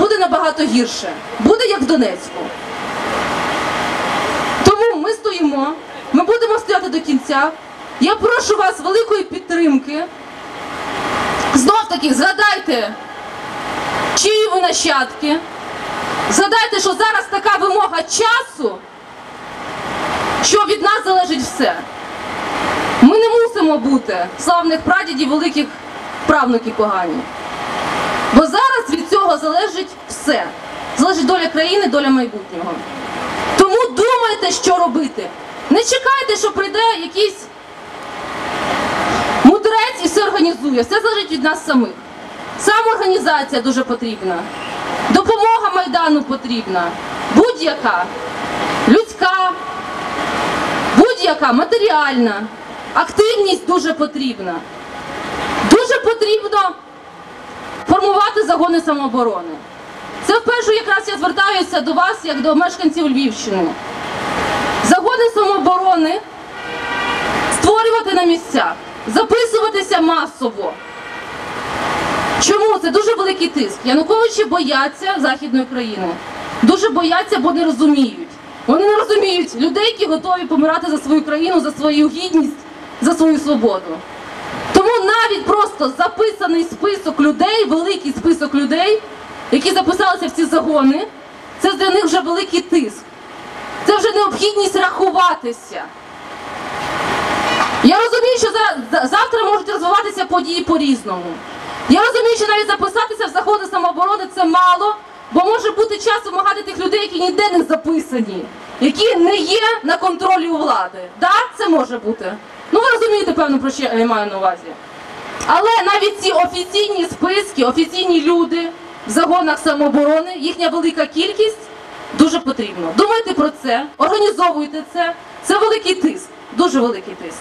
буде набагато гірше. Буде як в Донецьку. Тому ми стоїмо, ми будемо стояти до кінця. Я прошу вас великої підтримки. Знов таки згадайте, чиї ви нащадки. Згадайте, що зараз така вимога часу, що від нас залежить все. Ми не мусимо бути славних прадідів, великих правнуків погані. Бо зараз цього залежить все. Залежить доля країни, доля майбутнього. Тому думайте, що робити. Не чекайте, що прийде якийсь мудрець і все організує. Все залежить від нас самих. Самоорганізація дуже потрібна. Допомога Майдану потрібна. Будь-яка. Людська, будь-яка матеріальна. Активність дуже потрібна. Дуже потрібно формувати загони самооборони. Це вперше якраз я звертаюся до вас, як до мешканців Львівщини. Загони самооборони створювати на місцях, записуватися масово. Чому? Це дуже великий тиск. Януковичі бояться Західної країни. Дуже бояться, бо не розуміють. Вони не розуміють людей, які готові помирати за свою країну, за свою гідність, за свою свободу. Просто записаний список людей, великий список людей, які записалися в ці загони, це для них вже великий тиск. Це вже необхідність рахуватися. Я розумію, що за- за- завтра можуть розвиватися події по-різному. Я розумію, що навіть записатися в заходи самооборони це мало, бо може бути час вимагати тих людей, які ніде не записані, які не є на контролі у влади. Так, це може бути. Ну ви розумієте, певно, про що я маю на увазі. Але навіть ці офіційні списки, офіційні люди в загонах самооборони, їхня велика кількість дуже потрібно. Думайте про це, організовуйте це. Це великий тиск, дуже великий тиск.